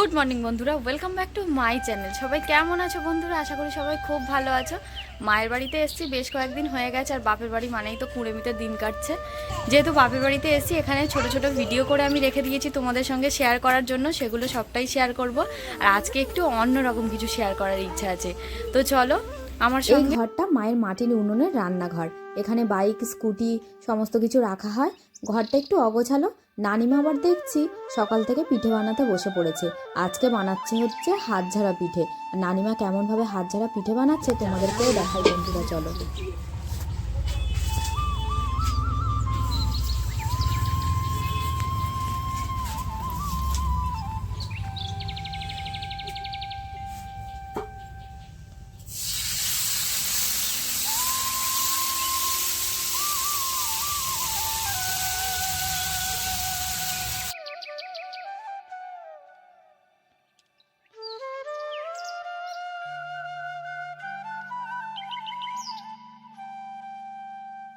Good morning বন্ধুরা welcome back to my channel. সবাই কেমন আছো বন্ধুরা? আশা করি সবাই খুব ভালো আছো। মায়ের বাড়িতে এসেছি বেশ কয়েকদিন হয়ে গেছে আর বাপের বাড়ি মানেই তো কুড়েমিতে দিন কাটছে। যেহেতু বাপের বাড়িতে এসেছি এখানে ছোট ছোট ভিডিও করে আমি রেখে দিয়েছি তোমাদের সঙ্গে শেয়ার করার জন্য সেগুলো সবটাই শেয়ার করব। আর আজকে একটু অন্যরকম কিছু শেয়ার করার ইচ্ছা আছে। তো চলো আমার এই সঙ্গে ঘরটা মায়ের মাটির উনুনের রান্নাঘর। এখানে বাইক স্কুটি সমস্ত কিছু রাখা হয়। ঘরটা একটু অগোছালো। নানিমা আবার দেখছি সকাল থেকে পিঠে বানাতে বসে পড়েছে। আজকে বানাচ্ছে হচ্ছে হাত ঝাড়া পিঠে। নানিমা কেমনভাবে হাত ঝাড়া পিঠে বানাচ্ছে তোমাদেরকেও দেখাই বন্ধুরা, চলো।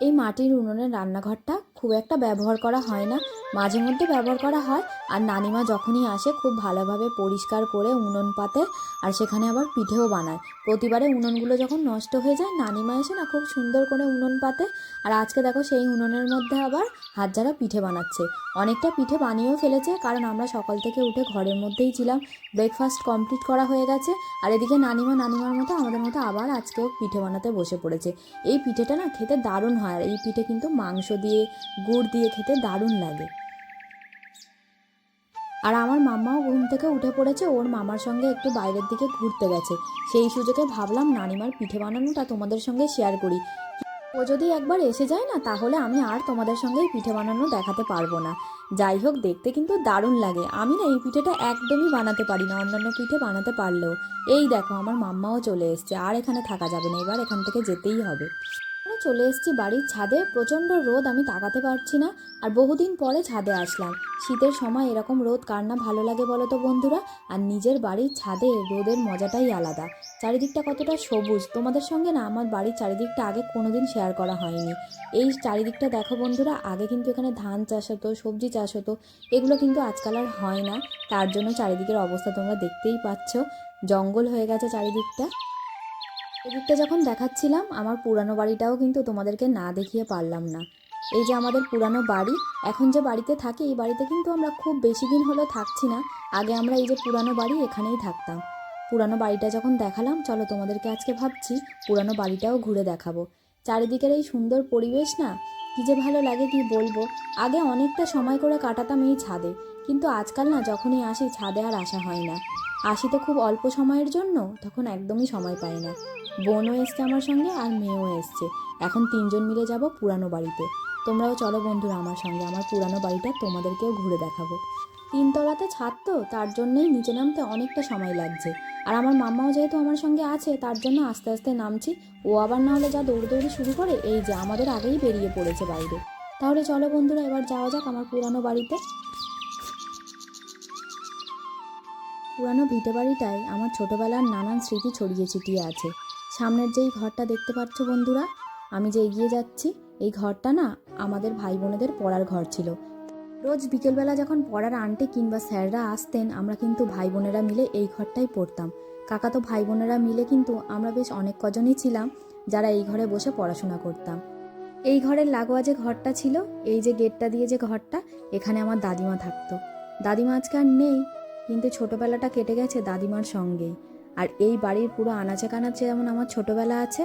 এই মাটির উনুনে রান্নাঘরটা খুব একটা ব্যবহার করা হয় না। মাঝে মধ্যে ব্যবহার করা হয়। আর নানিমা যখনই আসে, খুব ভালোভাবে পরিষ্কার করে উনুন পাতে আর সেখানে আবার পিঠেও বানায়। প্রতিবারে উনুনগুলো যখন নষ্ট হয়ে যায়, নানিমা এসে না খুব সুন্দর করে উনুন পাতে। আর আজকে দেখো সেই উনুনের মধ্যে আবার হাত যারা পিঠে বানাচ্ছে। অনেকটা পিঠে বানিয়েও ফেলেছে, কারণ আমরা সকাল থেকে উঠে ঘরের মধ্যেই ছিলাম। ব্রেকফাস্ট কমপ্লিট করা হয়ে গেছে। আর এদিকে নানিমা, নানিমার মতো আমাদের মতো আবার আজকেও পিঠে বানাতে বসে পড়েছে। এই পিঠেটা না খেতে দারুণ হয়। আর এই পিঠে কিন্তু মাংস দিয়ে, গুড় দিয়ে খেতে দারুণ লাগে। আর আমার মাম্মাও ঘুম থেকে উঠে পড়েছে, ওর মামার সঙ্গে একটু বাইরের দিকে ঘুরতে গেছে। সেই সুযোগে ভাবলাম, নানিমার পিঠে বানানোটা তোমাদের সঙ্গে শেয়ার করি। ও যদি একবার এসে যায় না, তাহলে আমি আর তোমাদের সঙ্গে এই পিঠে বানানো দেখাতে পারব না। যাই হোক, দেখতে কিন্তু দারুণ লাগে। আমি না এই পিঠেটা একদমই বানাতে পারি না, অন্যান্য পিঠে বানাতে পারলেও। এই দেখো, আমার মাম্মাও চলে এসছে, আর এখানে থাকা যাবে না, এবার এখান থেকে যেতেই হবে। চলে এসেছি বাড়ির ছাদে। প্রচণ্ড রোদ, আমি তাকাতে পারছি না। আর বহুদিন পরে ছাদে আসলাম। শীতের সময় এরকম রোদ কার না ভালো লাগে বলো তো বন্ধুরা? আর নিজের বাড়ির ছাদে রোদের মজাটাই আলাদা। চারিদিকটা কতটা সবুজ। তোমাদের সঙ্গে না আমার বাড়ির চারিদিকটা আগে কোনোদিন শেয়ার করা হয়নি। এই চারিদিকটা দেখো বন্ধুরা, আগে কিন্তু এখানে ধান চাষ হতো, সবজি চাষ হতো। এগুলো কিন্তু আজকাল আর হয় না। তার জন্য চারিদিকের অবস্থা তোমরা দেখতেই পাচ্ছ। জঙ্গল হয়ে গেছে চারিদিকটা। এদিকটা যখন দেখাচ্ছিলাম, আমার পুরানো বাড়িটাও কিন্তু তোমাদেরকে না দেখিয়ে পারলাম না। এই যে আমাদের পুরানো বাড়ি, এখন যে বাড়িতে থাকি, এই বাড়িতে কিন্তু আমরা খুব বেশি দিন হলো থাকছি না। আগে আমরা এই যে পুরানো বাড়ি, এখানেই থাকতাম। পুরানো বাড়িটা যখন দেখালাম, চলো তোমাদেরকে আজকে ভাবছি, পুরানো বাড়িটাও ঘুরে দেখাবো। চারিদিকের এই সুন্দর পরিবেশ না, কী যে ভালো লাগে কি বলব? আগে অনেকটা সময় করে কাটাতাম এই ছাদে, কিন্তু আজকাল না, যখনই আসি, ছাদে আর আসা হয় না। আসি তো খুব অল্প সময়ের জন্য, তখন একদমই সময় পাই না। বোনও এসছে আমার সঙ্গে আর মেয়েও এসছে। এখন তিনজন মিলে যাব পুরানো বাড়িতে। তোমরাও চলো বন্ধুরা আমার সঙ্গে, আমার পুরানো বাড়িটা তোমাদেরকেও ঘুরে দেখাবো। তিনতলাতে ছাদ তো, তার জন্যই নিচে নামতে অনেকটা সময় লাগছে। আর আমার মাম্মাও যেহেতু আমার সঙ্গে আছে, তার জন্য আস্তে আস্তে নামছি। ও আবার না হলে যা দৌড়দৌড়ি শুরু করে, এই যে আমাদের আগেই বেরিয়ে পড়েছে বাইরে। তাহলে চলো বন্ধুরা, এবার যাওয়া যাক আমার পুরানো বাড়িতে। পুরানো ভিটে বাড়িটায় আমার ছোটোবেলার নানান স্মৃতি ছড়িয়ে ছিটিয়ে আছে। সামনের যেই ঘরটা দেখতে পাচ্ছ বন্ধুরা, আমি যে এগিয়ে যাচ্ছি, এই ঘরটা না আমাদের ভাই বোনেদের পড়ার ঘর ছিল। রোজ বিকেলবেলা যখন পড়ার আন্টি কিংবা স্যাররা আসতেন, আমরা কিন্তু ভাই বোনেরা মিলে এই ঘরটাই পড়তাম। কাকা তো ভাই বোনেরা মিলে কিন্তু আমরা বেশ অনেক কজনই ছিলাম, যারা এই ঘরে বসে পড়াশোনা করতাম। এই ঘরের লাগোয়া যে ঘরটা ছিল, এই যে গেটটা দিয়ে যে ঘরটা, এখানে আমার দাদিমা থাকতো। দাদিমা আজকে আর নেই কিন্তু ছোটবেলাটা কেটে গেছে দাদিমার সঙ্গেই আর এই বাড়ির পুরো আনাচে কানাচে যেমন আমার ছোটবেলা আছে,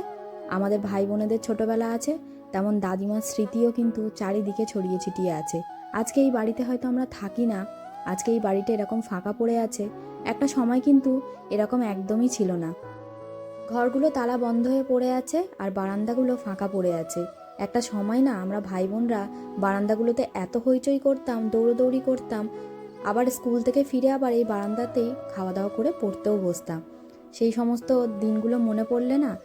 আমাদের ভাই বোনেদের ছোটবেলা আছে, তেমন দাদিমার স্মৃতিও কিন্তু চারিদিকে ছড়িয়ে ছিটিয়ে আছে। আজকে এই বাড়িতে হয়তো আমরা থাকি না, আজকে এই বাড়িটা এরকম ফাঁকা পড়ে আছে, একটা সময় কিন্তু এরকম একদমই ছিল না। ঘরগুলো তালা বন্ধ হয়ে পড়ে আছে আর বারান্দাগুলো ফাঁকা পড়ে আছে। একটা সময় না আমরা ভাই বোনরা বারান্দাগুলোতে এত হইচই করতাম, দৌড়োদৌড়ি করতাম আবার স্কুল থেকে ফিরে আবার এই বারান্দাতেই খাওয়া দাওয়া করে পড়তেও বসতাম। সেই সমস্ত দিনগুলো মনে পড়লে না,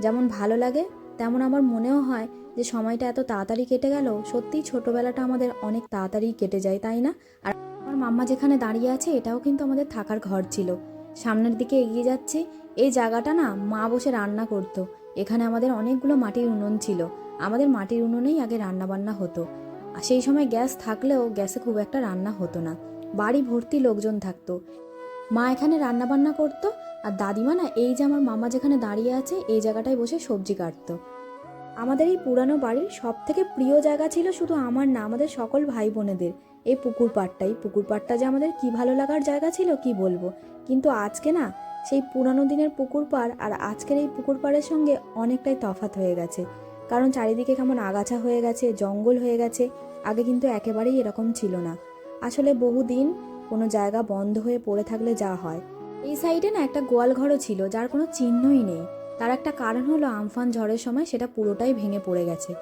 যেমন ভালো লাগে, তেমন আমার মনেও হয় যে সময়টা এত তাড়াতাড়ি কেটে গেল, সত্যিই ছোটোবেলাটা আমাদের অনেক তাড়াতাড়ি কেটে যায়, তাই না? আর আমার মাম্মা যেখানে দাঁড়িয়ে আছে, এটাও কিন্তু আমাদের থাকার ঘর ছিল। সামনের দিকে এগিয়ে যাচ্ছি, এই জায়গাটা না মা বসে রান্না করতো। এখানে আমাদের অনেকগুলো মাটির উনুন ছিল। আমাদের মাটির উনুনেই আগে রান্না বান্না হতো। আর সেই সময় গ্যাস থাকলেও গ্যাসে খুব একটা রান্না হতো না। বাড়ি ভর্তি লোকজন থাকতো। মা এখানে রান্না বান্না করতো আর দাদিমা না এই যে আমার মামা যেখানে দাঁড়িয়ে আছে, এই জায়গাটায় বসে সবজি কাটতো। আমাদের এই পুরানো বাড়ির সব থেকে প্রিয় জায়গা ছিল শুধু আমার না, আমাদের সকল ভাই বোনেদের এই পুকুর পাড়টাই। পুকুর পাড়টা যে আমাদের কি ভালো লাগার জায়গা ছিল কি বলব? কিন্তু আজকে না সেই পুরানো দিনের পুকুর পাড় আর আজকের এই পুকুর পাড়ের সঙ্গে অনেকটাই তফাৎ হয়ে গেছে। কারণ চারিদিকে কেমন আগাছা হয়ে গেছে, জঙ্গল হয়ে গেছে, আগে কিন্তু একেবারেই এরকম ছিল না। আসলে বহুদিন কোনো জায়গা বন্ধ হয়ে পড়ে থাকলে যা হয়। এই সাইডে না একটা গোয়ালঘরও ছিল, যার কোনো চিহ্নই নেই। তার একটা কারণ হলো আমফান ঝড়ের সময় সেটা পুরোটাই ভেঙে পড়ে গেছে।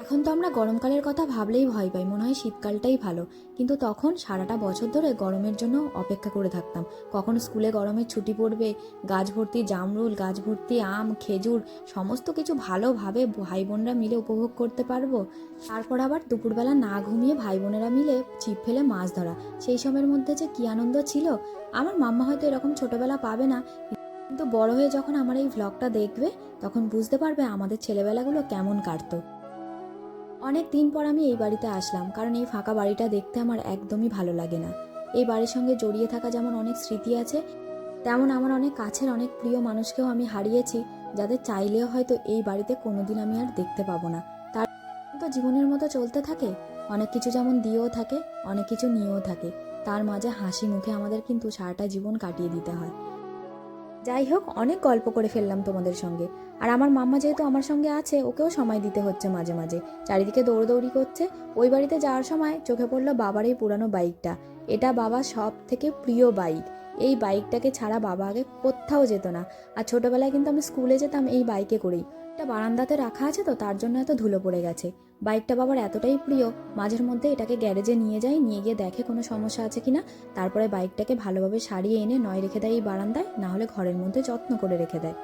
এখন তো আমরা গরমকালের কথা ভাবলেই ভয় পাই, মনে হয় শীতকালটাই ভালো। কিন্তু তখন সারাটা বছর ধরে গরমের জন্য অপেক্ষা করে থাকতাম। কখন স্কুলে গরমের ছুটি পড়বে, গাছ ভর্তি জামরুল, গাছ ভর্তি আম, খেজুর, সমস্ত কিছু ভালোভাবে ভাই বোনরা মিলে উপভোগ করতে পারব। তারপর আবার দুপুরবেলা না ঘুমিয়ে ভাই বোনেরা মিলে ছিপ ফেলে মাছ ধরা। সেই সময়ের মধ্যে যে কী আনন্দ ছিল, আমার মাম্মা হয়তো এরকম ছোটবেলা পাবে না। কিন্তু বড় হয়ে যখন আমার এই ভ্লগটা দেখবে, তখন বুঝতে পারবে আমাদের ছেলেবেলাগুলো কেমন কাটতো। অনেক দিন পর আমি এই বাড়িতে আসলাম, কারণ এই ফাঁকা বাড়িটা দেখতে আমার একদমই ভালো লাগে না। এই বাড়ির সঙ্গে জড়িয়ে থাকা যেমন অনেক স্মৃতি আছে, তেমন আমার অনেক কাছের অনেক প্রিয় মানুষকেও আমি হারিয়েছি, যাদের চাইলেও হয়তো এই বাড়িতে কোনোদিন আমি আর দেখতে পাবো না। তার তো জীবনের মতো চলতে থাকে, অনেক কিছু যেমন দিয়েও থাকে, অনেক কিছু নিয়েও থাকে। তার মাঝে হাসি মুখে আমাদের কিন্তু সারাটা জীবন কাটিয়ে দিতে হয়। যাই হোক, অনেক গল্প করে ফেললাম তোমাদের সঙ্গে। আর আমার মাম্মা যেহেতু আমার সঙ্গে আছে, ওকেও সময় দিতে হচ্ছে মাঝে মাঝে। চারিদিকে দৌড়দৌড়ি করছে। ওই বাড়িতে যাওয়ার সময় চোখে পড়ল বাবার এই পুরানো বাইকটা। এটা বাবা সব থেকে প্রিয় বাইক। এই বাইকটাকে ছাড়া বাবা আগে কোথাও যেত না। আর ছোটবেলায় কিন্তু আমি স্কুলে যেতাম এই বাইকে করেই। এটা বারান্দাতে রাখা আছে তো, তার জন্য এত ধুলো পড়ে গেছে। বাইকটা বাবার এতটাই প্রিয়, মাঝের মধ্যে এটাকে গ্যারেজে নিয়ে যায়, নিয়ে গিয়ে দেখে কোনো সমস্যা আছে কিনা। তারপরে বাইকটাকে ভালোভাবে সারিয়ে এনে নয় রেখে দেয় এই বারান্দায়, না হলে ঘরের মধ্যে যত্ন করে রেখে দেয়।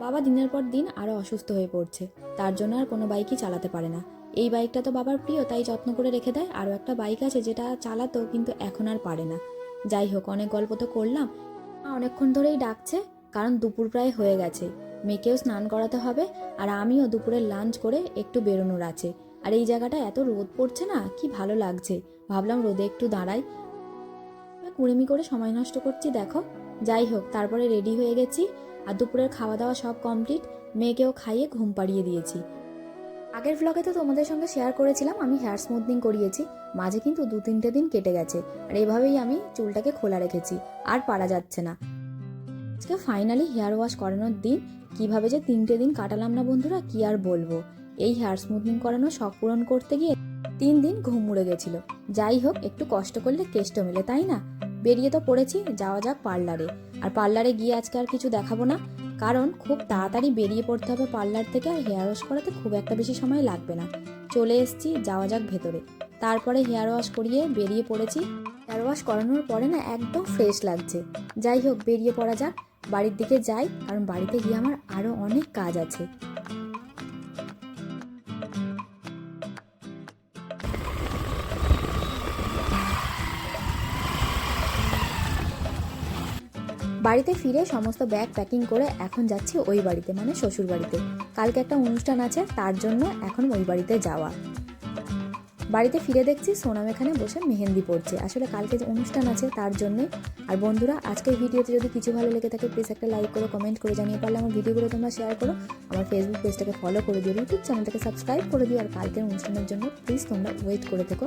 বাবা দিনের পর দিন আরও অসুস্থ হয়ে পড়ছে। তার জন্য আর কোনো বাইকই চালাতে পারে না। এই বাইকটা তো বাবার প্রিয়, তাই যত্ন করে রেখে দেয়। আরও একটা বাইক আছে যেটা চালাতো, কিন্তু এখন আর পারে না। যাই হোক, অনেক গল্প তো করলাম। অনেকক্ষণ ধরেই ডাকছে, কারণ দুপুর প্রায় হয়ে গেছে। মেয়েকেও স্নান করাতে হবে, আর আমিও দুপুরের লাঞ্চ করে একটু বেরোনোর আছে। আর এই জায়গাটা এত রোদ পড়ছে না, কি ভালো লাগছে। ভাবলাম রোদে একটু দাঁড়াই। কুড়েমি করে সময় নষ্ট করছি, দেখো। যাই হোক তারপরে রেডি হয়ে গেছি আর দুপুরের খাওয়া দাওয়া সব কমপ্লিট। মেয়েকেও খাইয়ে ঘুম পাড়িয়ে দিয়েছি। আগের ভ্লগে তো তোমাদের সঙ্গে শেয়ার করেছিলাম, আমি হেয়ার স্মুথনিং করিয়েছি। মাঝে কিন্তু দু তিনটে দিন কেটে গেছে আর এভাবেই আমি চুলটাকে খোলা রেখেছি, আর পারা যাচ্ছে না। আজকে ফাইনালি হেয়ার ওয়াশ করানোর দিন, কীভাবে যে তিনটে দিন কাটালাম না বন্ধুরা, কি আর বলব? এই হেয়ার স্মুথনিং করানো শখ পূরণ করতে গিয়ে তিন দিন ঘুম উড়ে গেছিল। যাই হোক একটু কষ্ট করলে কেষ্ট মেলে, তাই না? বেরিয়ে তো পড়েছি, যাওয়া যাক পার্লারে। আর পার্লারে গিয়ে আজকে আর কিছু দেখাবো না, কারণ খুব তাড়াতাড়ি বেরিয়ে পড়তে হবে পার্লার থেকে আর হেয়ার ওয়াশ করাতে খুব একটা বেশি সময় লাগবে না। চলে এসেছি, যাওয়া যাক ভেতরে। তারপরে হেয়ার ওয়াশ করিয়ে বেরিয়ে পড়েছি। হেয়ার ওয়াশ করানোর পরে না একদম ফ্রেশ লাগছে। যাই হোক, বেরিয়ে পড়া যাক। বাড়ির দিকে যাই, কারণ বাড়িতে গিয়ে আমার আরও অনেক কাজ আছে। বাড়িতে ফিরে সমস্ত ব্যাগ প্যাকিং করে এখন যাচ্ছি ওই বাড়িতে মানে শ্বশুর বাড়িতে। কালকে একটা অনুষ্ঠান আছে, তার জন্য এখন ওই বাড়িতে যাওয়া। বাড়িতে ফিরে দেখছি সোনাম এখানে বসে মেহেন্দি পড়ছে আসলে কালকে যে অনুষ্ঠান আছে, তার জন্যে। আর বন্ধুরা, আজকের ভিডিওতে যদি কিছু ভালো লেগে থাকে প্লিজ একটা লাইক করো কমেন্ট করে জানিয়ে পারলে আমার ভিডিওগুলো তোমরা শেয়ার করো। আমার ফেসবুক পেজটাকে ফলো করে দিও ইউটিউব চ্যানেলটাকে সাবস্ক্রাইব করে দিও। আর কালকের অনুষ্ঠানের জন্য প্লিজ তোমরা ওয়েট করে থেকো।